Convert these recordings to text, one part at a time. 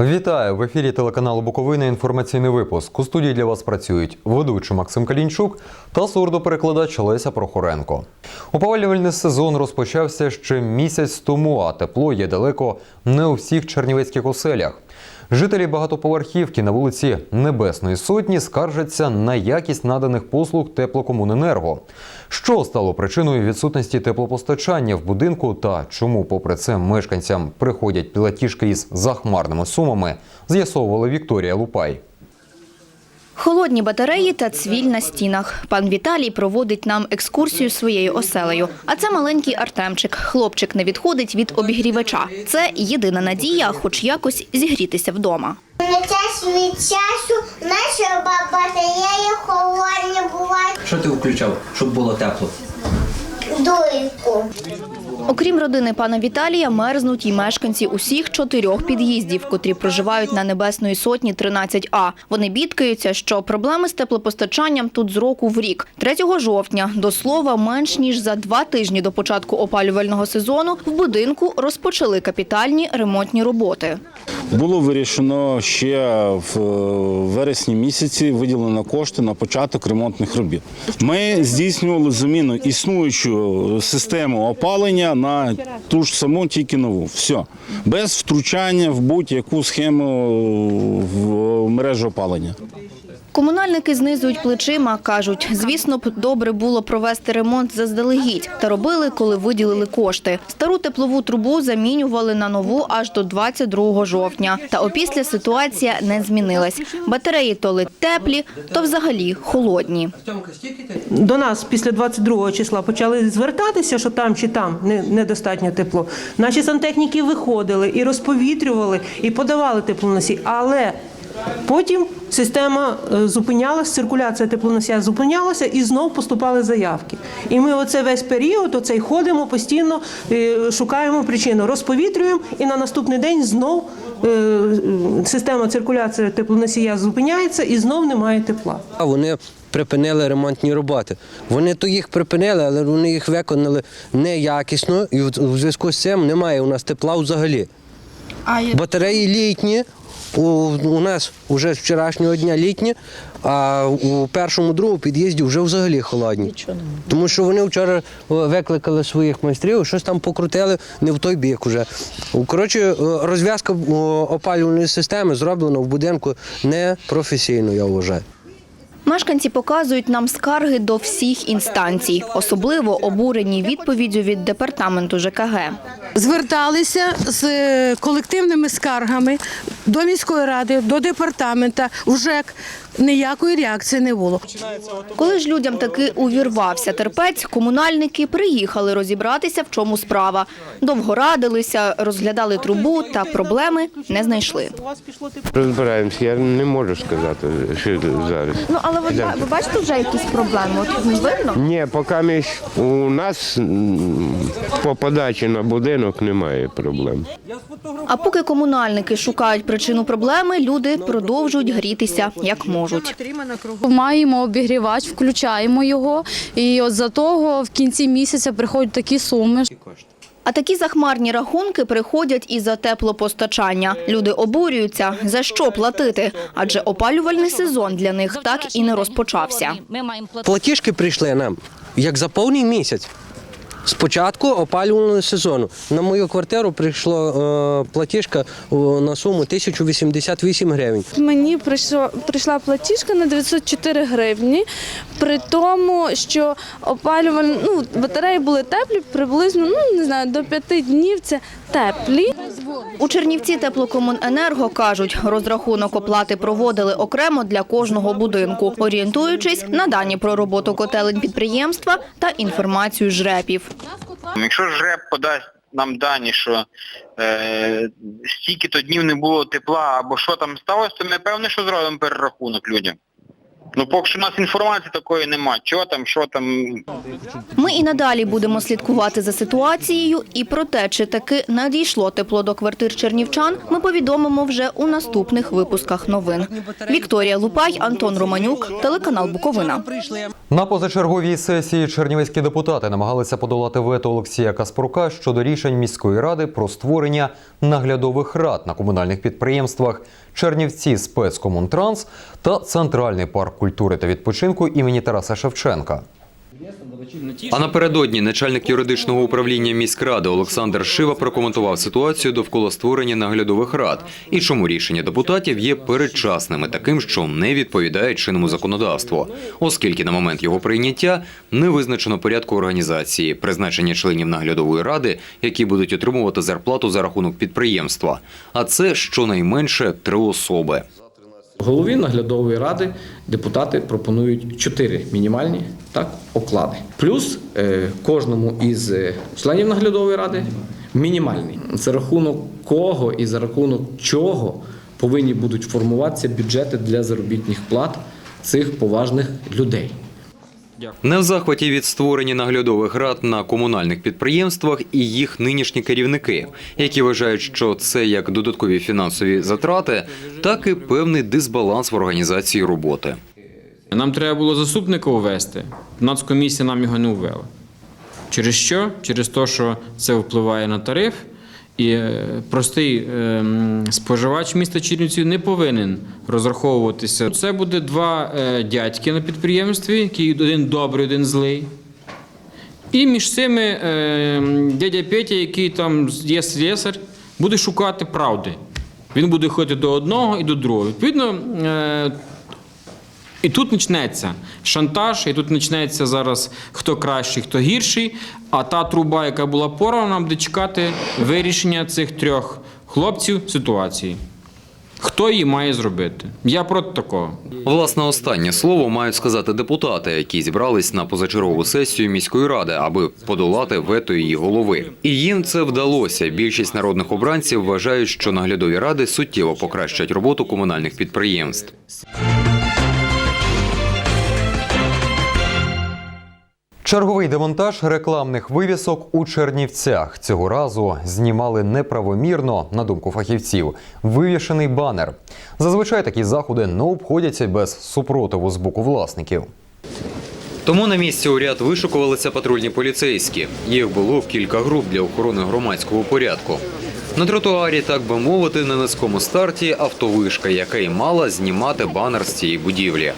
Вітаю в ефірі телеканалу Буковина. Інформаційний випуск. У студії для вас працюють ведучий Максим Калінчук та сурдоперекладач Леся Прохоренко. Опалювальний сезон розпочався ще місяць тому, а тепло є далеко не у всіх чернівецьких оселях. Жителі багатоповерхівки на вулиці Небесної Сотні скаржаться на якість наданих послуг теплокомуненерго. Що стало причиною відсутності теплопостачання в будинку та чому, попри це, мешканцям приходять платіжки із захмарними сумами, з'ясовувала Вікторія Лупай. Холодні батареї та цвіль на стінах. Пан Віталій проводить нам екскурсію своєю оселею. А це маленький Артемчик. Хлопчик не відходить від обігрівача. Це єдина надія, хоч якось зігрітися вдома. На час від часу наші батареї холодні бувають Що ти включав, щоб було тепло? дуйку. Окрім родини пана Віталія, мерзнуть і мешканці усіх чотирьох під'їздів, котрі проживають на Небесної сотні 13А. Вони бідкаються, що проблеми з теплопостачанням тут з року в рік. 3 жовтня, до слова, менш ніж за два тижні до початку опалювального сезону в будинку розпочали капітальні ремонтні роботи. Було вирішено ще в е, вересні місяці виділено кошти на початок ремонтних робіт. Ми здійснювали заміну існуючу систему опалення на ту ж саму, тільки нову. Все. Без втручання в будь-яку схему в мережу опалення. Комунальники знизують плечима, кажуть, звісно б добре було провести ремонт заздалегідь. Та робили, коли виділили кошти. Стару теплову трубу замінювали на нову аж до 22 жовтня. Та опісля ситуація не змінилась. Батареї то ли теплі, то взагалі холодні. до нас після 22 числа почали звертатися, що там чи там не- недостатньо тепло. Наші сантехніки виходили і розповітрювали, і подавали теплоносій. Але потім система е, зупинялась, циркуляція теплоносія зупинялася і знов поступали заявки. І ми оце весь період, оцей ходимо постійно, е, шукаємо причину, розповітрюємо, і на наступний день знов е, система циркуляції теплоносія зупиняється і знов немає тепла. А Вони припинили ремонтні роботи. Вони то їх припинили, але вони їх виконали неякісно, і в- зв'язку з цим немає у нас тепла взагалі. Батареї літні. У, у нас вже з вчорашнього дня літні, а у першому другому під'їзді вже взагалі холодні. Тому що вони вчора викликали своїх майстрів, щось там покрутили не в той бік уже. Коротше, е, розв'язка опалювальної системи зроблена в будинку непрофесійно, я вважаю. Мешканці показують нам скарги до всіх інстанцій, особливо обурені відповіддю від департаменту ЖКГ. зверталися з е, колективними скаргами до міської ради, до департамента, в ЖЕК. Ніякої реакції не було. Коли ж людям таки увірвався терпець, комунальники приїхали розібратися, в чому справа. Довго радилися, розглядали трубу та проблеми не знайшли. Розбираємося, я не можу сказати, що зараз. Ну але ви, ви бачите вже якісь проблеми? От не видно? Ні, поки ми у нас по подачі на будинок немає проблем. А поки комунальники шукають причину проблеми, люди продовжують грітися як можуть. Маємо обігрівач, включаємо його, і от за того в кінці місяця приходять такі суми. А такі захмарні рахунки приходять і за теплопостачання. Люди обурюються, за що платити, адже опалювальний сезон для них так і не розпочався. Платіжки прийшли нам як за повний місяць. З початку опалювального сезону на мою квартиру прийшла е, платіжка на суму 1088 гривень. Мені прийшло, прийшла платіжка на 904 гривні, при тому, що опалювальні ну, батареї були теплі, приблизно ну, не знаю, до п'яти днів це теплі. У Чернівці теплокомуненерго кажуть, розрахунок оплати проводили окремо для кожного будинку, орієнтуючись на дані про роботу котелень підприємства та інформацію жрепів. Якщо ЖРЕП подасть нам дані, що е, стільки-то днів не було тепла або що там сталося, то ми певне, що зробимо перерахунок людям. Ну поки що у нас інформації такої нема. Що там, що там. Ми і надалі будемо слідкувати за ситуацією і про те, чи таки надійшло тепло до квартир чернівчан, ми повідомимо вже у наступних випусках новин. Вікторія Лупай, Антон Романюк, телеканал Буковина. На позачерговій сесії чернівецькі депутати намагалися подолати вето Олексія Каспрука щодо рішень міської ради про створення наглядових рад на комунальних підприємствах Чернівці спецкомунтранс та Центральний парк культури та відпочинку імені Тараса Шевченка. А напередодні начальник юридичного управління міськради Олександр Шива прокоментував ситуацію довкола створення наглядових рад і чому рішення депутатів є передчасними, таким, що не відповідає чинному законодавству, оскільки на момент його прийняття не визначено порядку організації, призначення членів наглядової ради, які будуть отримувати зарплату за рахунок підприємства. А це щонайменше три особи. Голові наглядової ради депутати пропонують чотири мінімальні так, оклади. Плюс е, кожному із е, членів наглядової ради мінімальний. За рахунок кого і за рахунок чого повинні будуть формуватися бюджети для заробітних плат цих поважних людей. Не в захваті від створення наглядових рад на комунальних підприємствах і їх нинішні керівники, які вважають, що це як додаткові фінансові затрати, так і певний дисбаланс в організації роботи. Нам треба було заступника увести. Нацкомісія нам його не ввела. Через що? Через те, що це впливає на тариф, і е, простий ем, споживач міста Чернівці не повинен розраховуватися. Це буде два е, дядьки на підприємстві, які один добрий, один злий. І між цими е, дядя Петя, який там є слесар, буде шукати правди. Він буде ходити до одного і до другого. Відповідно, е, і тут почнеться шантаж, і тут почнеться зараз хто кращий, хто гірший. А та труба, яка була порвана, нам буде чекати вирішення цих трьох хлопців ситуації. Хто її має зробити? Я проти такого. Власне, останнє слово мають сказати депутати, які зібрались на позачергову сесію міської ради, аби подолати вето її голови. І їм це вдалося. Більшість народних обранців вважають, що наглядові ради суттєво покращать роботу комунальних підприємств. Черговий демонтаж рекламних вивісок у Чернівцях. Цього разу знімали неправомірно, на думку фахівців, вивішений банер. Зазвичай такі заходи не обходяться без супротиву з боку власників. Тому на місці у ряд вишукувалися патрульні поліцейські. Їх було в кілька груп для охорони громадського порядку. На тротуарі, так би мовити, на низькому старті автовишка, яка й мала знімати банер з цієї будівлі.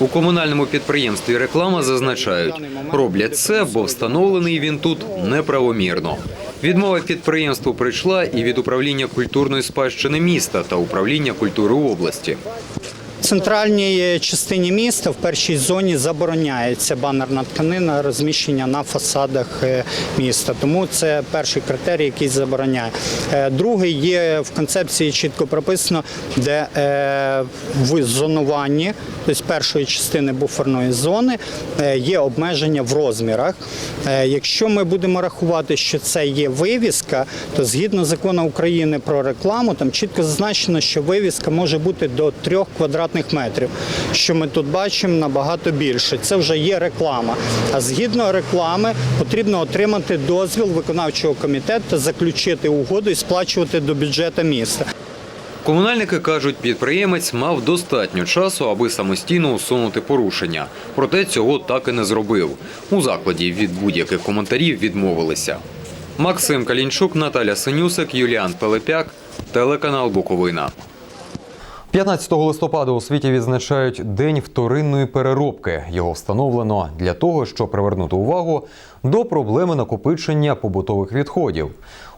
У комунальному підприємстві реклама зазначають, роблять це, бо встановлений він тут неправомірно. Відмова підприємству прийшла і від управління культурної спадщини міста та управління культури області. В центральній частині міста в першій зоні забороняється банерна тканина розміщення на фасадах е, міста. Тому це перший критерій, який забороняє. Е, Другий є в концепції чітко прописано, де е, в зонуванні, тобто першої частини буферної зони, є обмеження в розмірах. Якщо ми будемо рахувати, що це є вивіска, то згідно закону України про рекламу, там чітко зазначено, що вивіска може бути до 3 квадратних метрів. Що ми тут бачимо набагато більше. Це вже є реклама. А згідно реклами потрібно отримати дозвіл виконавчого комітету, заключити угоду і сплачувати до бюджету міста. Комунальники кажуть, підприємець мав достатньо часу, аби самостійно усунути порушення. Проте цього так і не зробив. У закладі від будь-яких коментарів відмовилися. Максим Калінчук, Наталя Синюсик, Юліан Пелепяк, телеканал Буковина. 15 листопада у світі відзначають День вторинної переробки. Його встановлено для того, щоб привернути увагу до проблеми накопичення побутових відходів.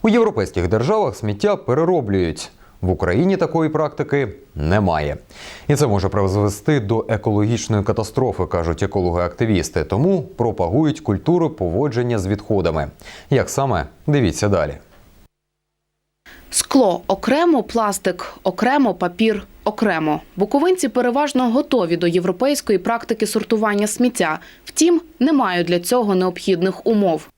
У європейських державах сміття перероблюють. В Україні такої практики немає. І це може призвести до екологічної катастрофи, кажуть екологи-активісти. Тому пропагують культуру поводження з відходами. Як саме дивіться далі. Скло окремо, пластик окремо, папір окремо. Буковинці переважно готові до європейської практики сортування сміття. Втім, не мають для цього необхідних умов.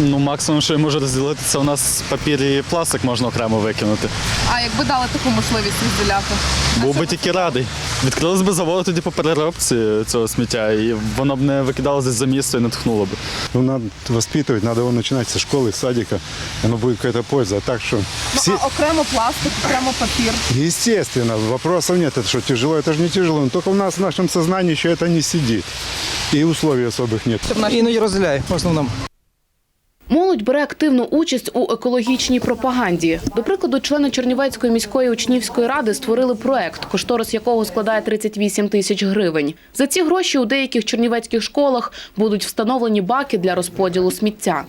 Ну, максимум, що я можу розділити, це у нас папір і пластик можна окремо викинути. А якби дали таку можливість розділяти? Був би тільки радий. Відкрились би заводи тоді по переробці цього сміття, і воно б не викидалося десь за місто і не тхнуло б. Ну, надо воспитывать, надо его начинать со школы, с садика. Оно будет какая-то польза. А так что все... окремо пластик, окремо папір. Естественно, вопросов нет. Это что, тяжело? Это же не тяжело. Но только у нас в нашем сознании еще это не сидит. И условий особых нет. Іноді розділяє в основному. Молодь бере активну участь у екологічній пропаганді. До прикладу, члени Чернівецької міської учнівської ради створили проект, кошторис якого складає 38 тисяч гривень. За ці гроші у деяких чернівецьких школах будуть встановлені баки для розподілу сміття.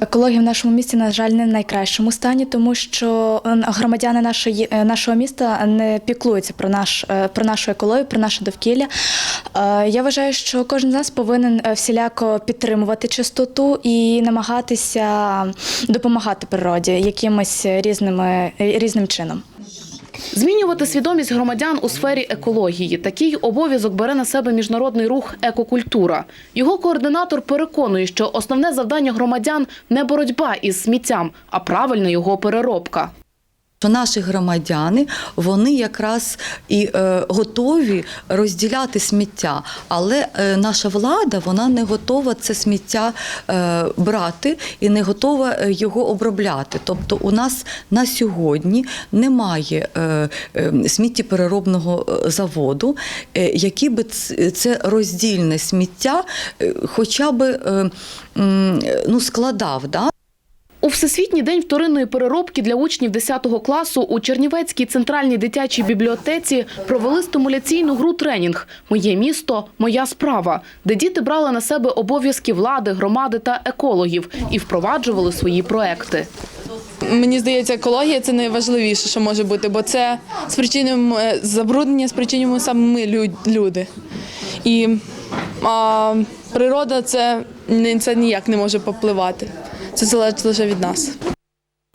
Екологія в нашому місті, на жаль, не в найкращому стані, тому що е, громадяни нашої, е, нашого міста не піклуються про, наш, е, про нашу екологію, про наше довкілля. Я вважаю, що кожен з нас повинен всіляко підтримувати чистоту і намагатися допомагати природі якимось різними, різним чином. Змінювати свідомість громадян у сфері екології. Такий обов'язок бере на себе міжнародний рух Екокультура. Його координатор переконує, що основне завдання громадян не боротьба із сміттям, а правильна його переробка. Що наші громадяни вони якраз і е, готові розділяти сміття, але е, наша влада вона не готова це сміття е, брати і не готова е, його обробляти. Тобто, у нас на сьогодні немає е, е, сміттєпереробного е, заводу, е, який би це роздільне сміття, е, хоча би е, м, ну, складав. Да? У Всесвітній день вторинної переробки для учнів 10 класу у Чернівецькій центральній дитячій бібліотеці провели стимуляційну гру тренінг Моє місто, моя справа, де діти брали на себе обов'язки влади, громади та екологів і впроваджували свої проекти. Мені здається, екологія це найважливіше, що може бути, бо це спричинюємо е, забруднення, спричинюємо саме ми люди. І природа це ніяк не може попливати. Це залежить лише від нас.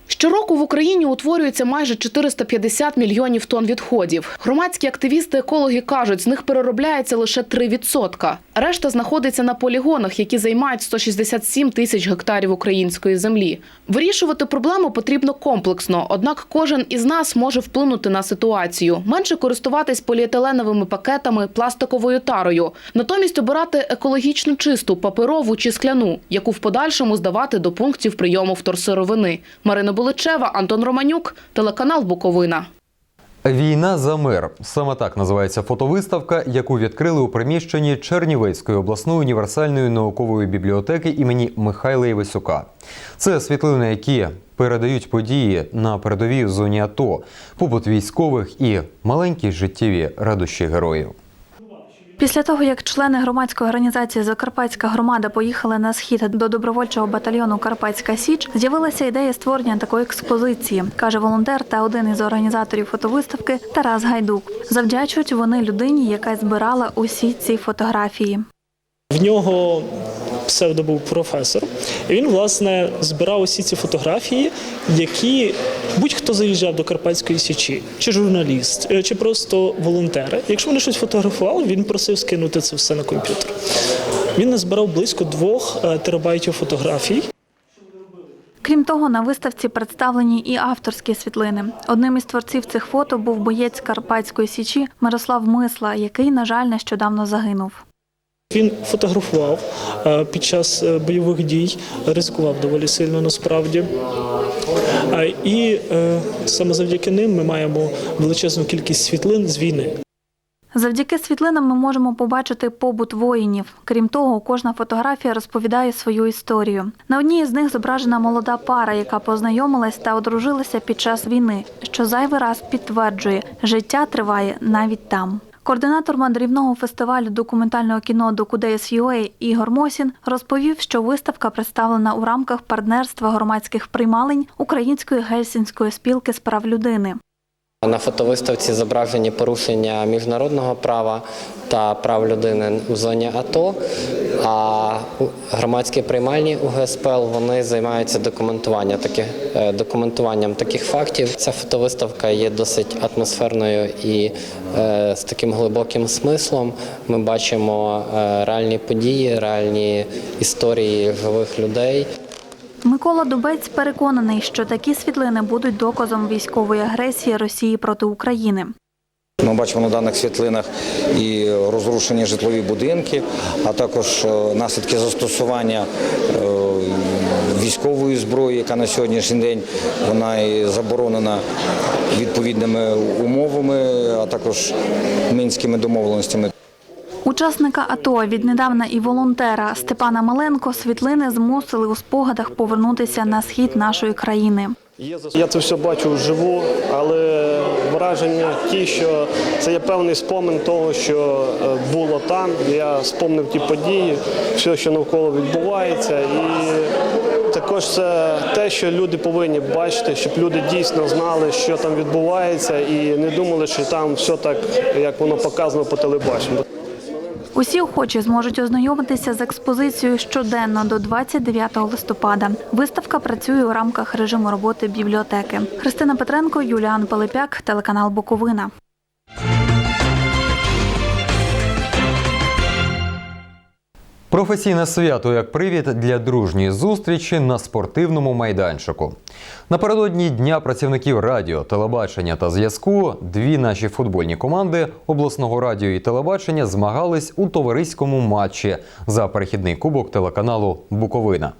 Щороку в Україні утворюється майже 450 мільйонів тонн відходів. Громадські активісти-екологи кажуть, з них переробляється лише 3%. Решта знаходиться на полігонах, які займають 167 тисяч гектарів української землі. Вирішувати проблему потрібно комплексно, однак кожен із нас може вплинути на ситуацію, менше користуватись поліетиленовими пакетами, пластиковою тарою, натомість обирати екологічно чисту паперову чи скляну, яку в подальшому здавати до пунктів прийому вторсировини. Марина Буличева, Антон Романюк, телеканал Буковина. Війна за мир саме так називається фотовиставка, яку відкрили у приміщенні Чернівецької обласної універсальної наукової бібліотеки імені Михайла Євесюка. Це світлини, які передають події на передовій зоні АТО, побут військових і маленькі життєві радощі героїв. Після того, як члени громадської організації Закарпатська громада поїхали на схід до добровольчого батальйону Карпатська Січ, з'явилася ідея створення такої експозиції, каже волонтер та один із організаторів фотовиставки Тарас Гайдук. Завдячують вони людині, яка збирала усі ці фотографії. В нього псевдо був професор. І він, власне, збирав усі ці фотографії, які будь-хто заїжджав до Карпатської Січі, чи журналіст, е, чи просто волонтери. Якщо вони щось фотографували, він просив скинути це все на комп'ютер. Він назбирав близько двох е, терабайтів фотографій. Крім того, на виставці представлені і авторські світлини. Одним із творців цих фото був боєць Карпатської січі Мирослав Мисла, який, на жаль, нещодавно загинув. Він фотографував е, під час е, бойових дій, ризикував доволі сильно насправді. Е, І саме завдяки ним ми маємо величезну кількість світлин з війни. Завдяки світлинам ми можемо побачити побут воїнів. Крім того, кожна фотографія розповідає свою історію. На одній з них зображена молода пара, яка познайомилась та одружилася під час війни, що зайвий раз підтверджує, життя триває навіть там. Координатор мандрівного фестивалю документального кіно «Докудеїс.UA» Ігор Мосін розповів, що виставка представлена у рамках партнерства громадських приймалень Української гельсінської спілки з прав людини. На фотовиставці зображені порушення міжнародного права та прав людини в зоні АТО. А громадські приймальні УГСПЛ вони займаються документуванням таких е, документуванням таких фактів. Ця фотовиставка є досить атмосферною і е, з таким глибоким смислом. Ми бачимо е, реальні події, реальні історії живих людей. Микола Дубець переконаний, що такі світлини будуть доказом військової агресії Росії проти України. Ми бачимо на даних світлинах і розрушені житлові будинки, а також е, наслідки застосування е, військової зброї, яка на сьогоднішній день вона і заборонена відповідними умовами, а також мінськими домовленостями. Учасника АТО, віднедавна і волонтера Степана Маленко світлини змусили у спогадах повернутися на схід нашої країни. Я це все бачу вживу, але враження ті, що це є певний спомин того, що е, було там. Я спомнив ті події, все, що навколо відбувається, і також це те, що люди повинні бачити, щоб люди дійсно знали, що там відбувається, і не думали, що там все так, як воно показано по телебаченню. Усі охочі зможуть ознайомитися з експозицією щоденно до 29 листопада. Виставка працює у рамках режиму роботи бібліотеки. Христина Петренко, Юліан Пилипяк, телеканал Буковина. Професійне свято як привід для дружньої зустрічі на спортивному майданчику. Напередодні Дня працівників радіо, телебачення та зв'язку дві наші футбольні команди обласного радіо і телебачення змагались у товариському матчі за перехідний кубок телеканалу Буковина.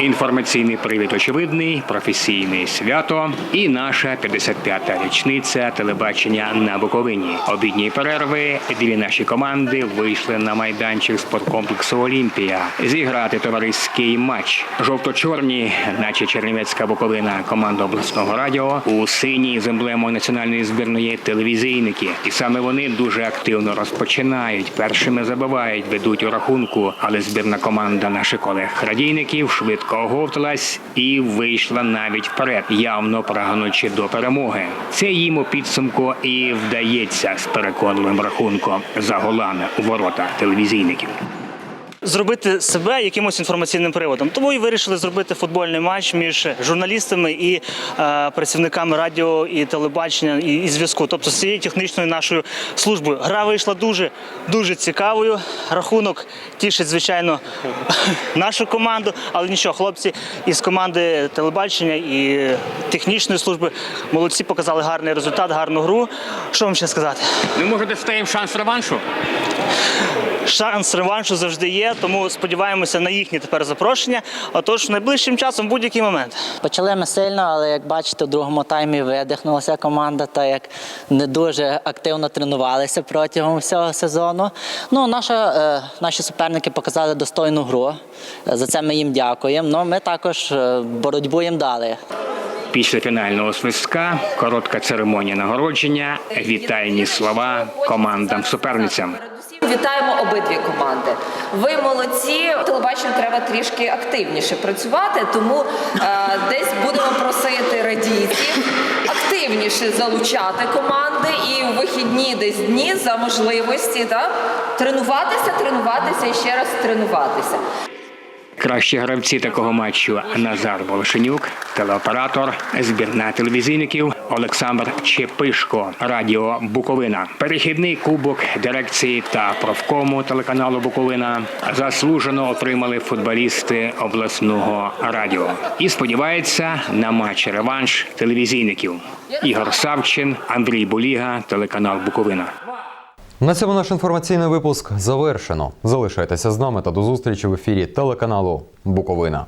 Інформаційний привід очевидний, професійне свято і наша 55-та річниця телебачення на Буковині. Обідні перерви дві наші команди вийшли на майданчик спорткомплексу Олімпія зіграти товариський матч. Жовто-чорні, наче Чернівецька Буковина, команда обласного радіо у синій з емблемою національної збірної телевізійники. І саме вони дуже активно розпочинають. Першими забивають, ведуть у рахунку, але збірна команда наших колег-радійників швидко оговталась і вийшла навіть вперед, явно прагнучи до перемоги. Це їм у підсумку і вдається з переконливим рахунком за голами у ворота телевізійників. Зробити себе якимось інформаційним приводом. Тому і вирішили зробити футбольний матч між журналістами і е, працівниками радіо і телебачення і, і зв'язку, тобто з цією технічною нашою службою. Гра вийшла дуже дуже цікавою. Рахунок тішить, звичайно, нашу команду, але нічого, хлопці із команди телебачення і технічної служби молодці показали гарний результат, гарну гру. Що вам ще сказати? Ну, може, дасте шанс реваншу? Шанс реваншу завжди є, тому сподіваємося на їхнє тепер запрошення. Отож, найближчим часом будь-який момент. Почали ми сильно, але як бачите, у другому таймі видихнулася команда, та як не дуже активно тренувалися протягом всього сезону. Ну, наша, е, наші суперники показали достойну гру. За це ми їм дякуємо. Ну, ми також е, боротьбу їм дали. Після фінального свистка коротка церемонія нагородження, вітальні слова командам суперницям. Вітаємо обидві команди. Ви молодці. Телебаченню треба трішки активніше працювати, тому е, десь будемо просити радійців активніше залучати команди і у вихідні десь дні за можливості так, тренуватися, тренуватися і ще раз тренуватися. Кращі гравці такого матчу Назар Волошенюк, телеоператор, збірна телевізійників Олександр Чепишко, Радіо Буковина, перехідний кубок дирекції та профкому телеканалу Буковина заслужено отримали футболісти обласного радіо і сподівається на матч реванш телевізійників. Ігор Савчин, Андрій Буліга, телеканал Буковина. На цьому наш інформаційний випуск завершено. Залишайтеся з нами та до зустрічі в ефірі телеканалу Буковина.